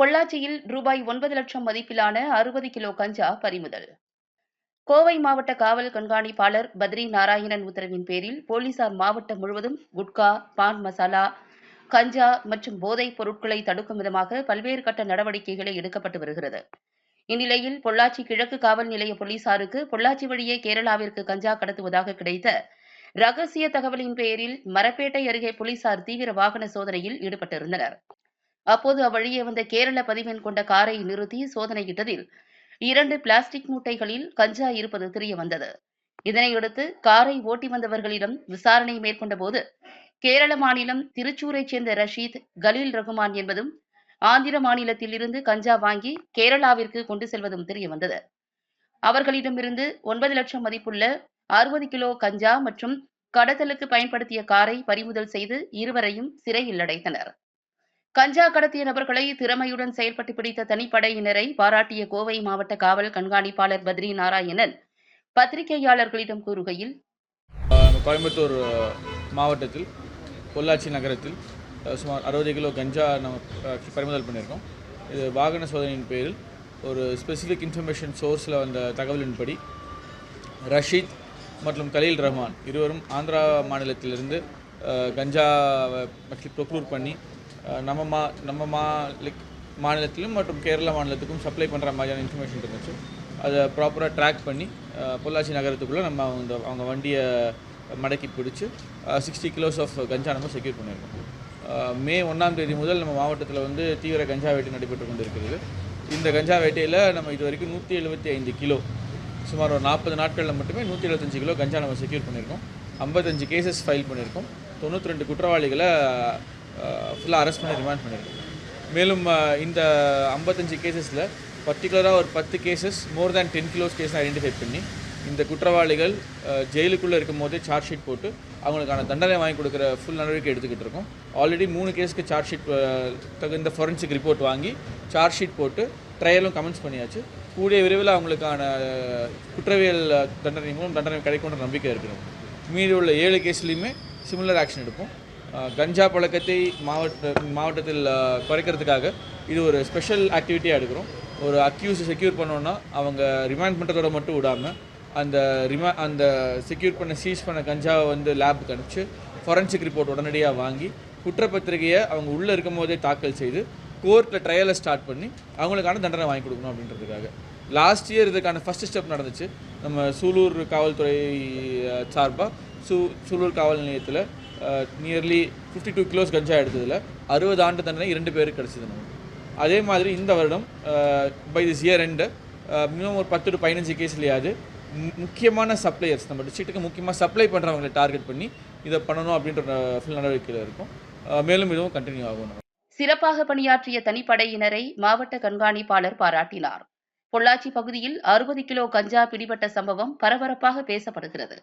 பொள்ளாச்சியில் ரூபாய் ஒன்பது லட்சம் மதிப்பிலான அறுபது கிலோ கஞ்சா பறிமுதல். கோவை மாவட்ட காவல் கண்காணிப்பாளர் பத்ரி நாராயணன் உத்தரவின் பேரில் போலீசார் மாவட்டம் முழுவதும் குட்கா பான் மசாலா கஞ்சா மற்றும் போதைப் பொருட்களை தடுக்கும் விதமாக பல்வேறு கட்ட நடவடிக்கைகளை எடுக்கப்பட்டு வருகிறது. இந்நிலையில் பொள்ளாச்சி கிழக்கு காவல் நிலைய போலீசாருக்கு பொள்ளாச்சி வழியே கேரளாவிற்கு கஞ்சா கடத்துவதாக கிடைத்த ரகசிய தகவலின் பேரில் மரப்பேட்டை அருகே போலீசார் தீவிர வாகன சோதனையில் ஈடுபட்டிருந்தனர். அப்போது அவ்வழியே வந்த கேரள பதிவெண் கொண்ட காரை நிறுத்தி சோதனையிட்டதில் இரண்டு பிளாஸ்டிக் மூட்டைகளில் கஞ்சா இருப்பது தெரிய வந்தது. இதனையடுத்து காரை ஓட்டி வந்தவர்களிடம் விசாரணை மேற்கொண்டபோது கேரள மாநிலம் திருச்சூரைச் சேர்ந்த ரஷீத் கலீல் ரகுமான் என்பதும் ஆந்திர மாநிலத்தில் இருந்து கஞ்சா வாங்கி கேரளாவிற்கு கொண்டு செல்வதும் தெரிய வந்தது. அவர்களிடமிருந்து ஒன்பது லட்சம் மதிப்புள்ள அறுபது கிலோ கஞ்சா மற்றும் கடத்தலுக்கு பயன்படுத்திய காரை பறிமுதல் செய்து இருவரையும் சிறையில் அடைத்தனர். கஞ்சா கடத்திய நபர்களை திறமையுடன் செயல்பட்டு பிடித்த தனிப்படையினரை பாராட்டிய கோவை மாவட்ட காவல் கண்காணிப்பாளர் பத்ரி நாராயணன் பத்திரிகையாளர்களிடம் கூறுகையில் கோயம்புத்தூர் மாவட்டத்தில் பொள்ளாச்சி நகரத்தில் சுமார் அறுபது கிலோ கஞ்சா நம்ம பறிமுதல் பண்ணியிருக்கோம். இது வாகன சோதனையின் பேரில் ஒரு ஸ்பெசிஃபிக் இன்ஃபர்மேஷன் சோர்ஸில் வந்த தகவலின்படி ரஷீத் மற்றும் கலீல் ரஹ்மான் இருவரும் ஆந்திரா மாநிலத்திலிருந்து கஞ்சா கஞ்சாவை ப்ரொக்யூர் பண்ணி நம்ம மா நம்ம மா லைக் மாநிலத்திலும் மற்றும் கேரள மாநிலத்துக்கும் சப்ளை பண்ணுற மாதிரியான இன்ஃபர்மேஷன் இருந்துச்சு. அதை ப்ராப்பராக ட்ராக் பண்ணி பொள்ளாச்சி நகரத்துக்குள்ளே நம்ம அவங்க அவங்க வண்டியை மடக்கி பிடிச்சி சிக்ஸ்டி கிலோஸ் ஆஃப் கஞ்சா நம்ம செக்யூர் பண்ணியிருக்கோம் மே ஒன்றாம் தேதி முதல் நம்ம மாவட்டத்தில் வந்து தீவிர கஞ்சா வேட்டை நடைபெற்று கொண்டிருக்கிறது. இந்த கஞ்சா வேட்டையில் நம்ம இது வரைக்கும் நூற்றி எழுபத்தி ஐந்து கிலோ சுமார் ஒரு நாற்பது நாட்களில் மட்டுமே நூற்றி எழுபத்தஞ்சு கிலோ கஞ்சா நம்ம செக்யூர் பண்ணியிருக்கோம் ஐம்பத்தஞ்சு கேசஸ் ஃபைல் பண்ணியிருக்கோம் தொண்ணூற்றி ரெண்டு குற்றவாளிகளை ஃபுல்லாக அரெஸ்ட் பண்ணி ரிமாண்ட் பண்ணியிருக்கோம் மேலும் இந்த ஐம்பத்தஞ்சு கேசஸில் பர்டிகுலராக ஒரு பத்து cases more than ten kilos case identify பண்ணி இந்த குற்றவாளிகள் ஜெயிலுக்குள்ளே இருக்கும் போதே சார்ஜ் ஷீட் போட்டு அவங்களுக்கான தண்டனை வாங்கி கொடுக்குற ஃபுல் நடவடிக்கை எடுத்துக்கிட்டு இருக்கோம். ஆல்ரெடி மூணு கேஸுக்கு சார்ஜ் ஷீட் தகுந்த ஃபொரன்சிக் ரிப்போர்ட் வாங்கி சார்ஜ் ஷீட் போட்டு ட்ரையலும் கமெண்ட்ஸ் பண்ணியாச்சு. கூடிய விரைவில் அவங்களுக்கான குற்றவியல் தண்டனை மூலம் தண்டனை கிடைக்கும்ன்ற நம்பிக்கை இருக்கிறோம் மீதி உள்ள ஏழு கேஸ்லேயுமே சிமிலர் ஆக்ஷன் எடுப்போம். கஞ்சா பழக்கத்தை மாவட்ட மாவட்டத்தில் குறைக்கிறதுக்காக இது ஒரு ஸ்பெஷல் ஆக்டிவிட்டியாக எடுக்கிறோம். ஒரு அக்யூஸ் செக்யூர் பண்ணோன்னா அவங்க ரிமாண்ட் பண்ணுறதோட மட்டும் விடாமல் அந்த ரிமா அந்த செக்யூர் பண்ண சீஸ் பண்ண கஞ்சாவை வந்து லேபுக்கு அனுப்பிச்சு ஃபொரன்சிக் ரிப்போர்ட் உடனடியாக வாங்கி குற்றப்பத்திரிகையை அவங்க உள்ளே இருக்கும் போதே தாக்கல் செய்து கோர்ட்டில் ட்ரையலை ஸ்டார்ட் பண்ணி அவங்களுக்கான தண்டனை வாங்கி கொடுக்கணும் அப்படின்றதுக்காக. லாஸ்ட் இயர் இதுக்கான ஃபஸ்ட் ஸ்டெப் நடந்துச்சு. நம்ம சூலூர் காவல்துறை சார்பாக சூ சூலூர் காவல் நிலையத்தில் நியர்லி ஃபிஃப்டி டூ கிலோஸ் கஞ்சா எடுத்ததில். அறுபது ஆண்டு தண்டனை இரண்டு பேருக்கு கிடச்சிது நமக்கு. அதே மாதிரி இந்த வருடம் by this year and minimum ஒரு பத்து டு பதினஞ்சு கேஸ்லையாவது முக்கியமான சப்ளையர்ஸ் நம்ம டிஸ்ட்ரிக்ட்டுக்கு முக்கியமாக சப்ளை பண்ணுறவங்களை டார்கெட் பண்ணி இதை பண்ணணும் அப்படின்ற ஃபுல் நடவடிக்கையில் இருக்கும். மேலும் இதுவும் கண்டினியூ ஆகும் சிறப்பாக பணியாற்றிய தனிப்படையினரை மாவட்ட கண்காணிப்பாளர் பாராட்டினார். பொள்ளாச்சி பகுதியில் அறுபது கிலோ கஞ்சா பிடிபட்ட சம்பவம் பரபரப்பாக பேசப்படுகிறது.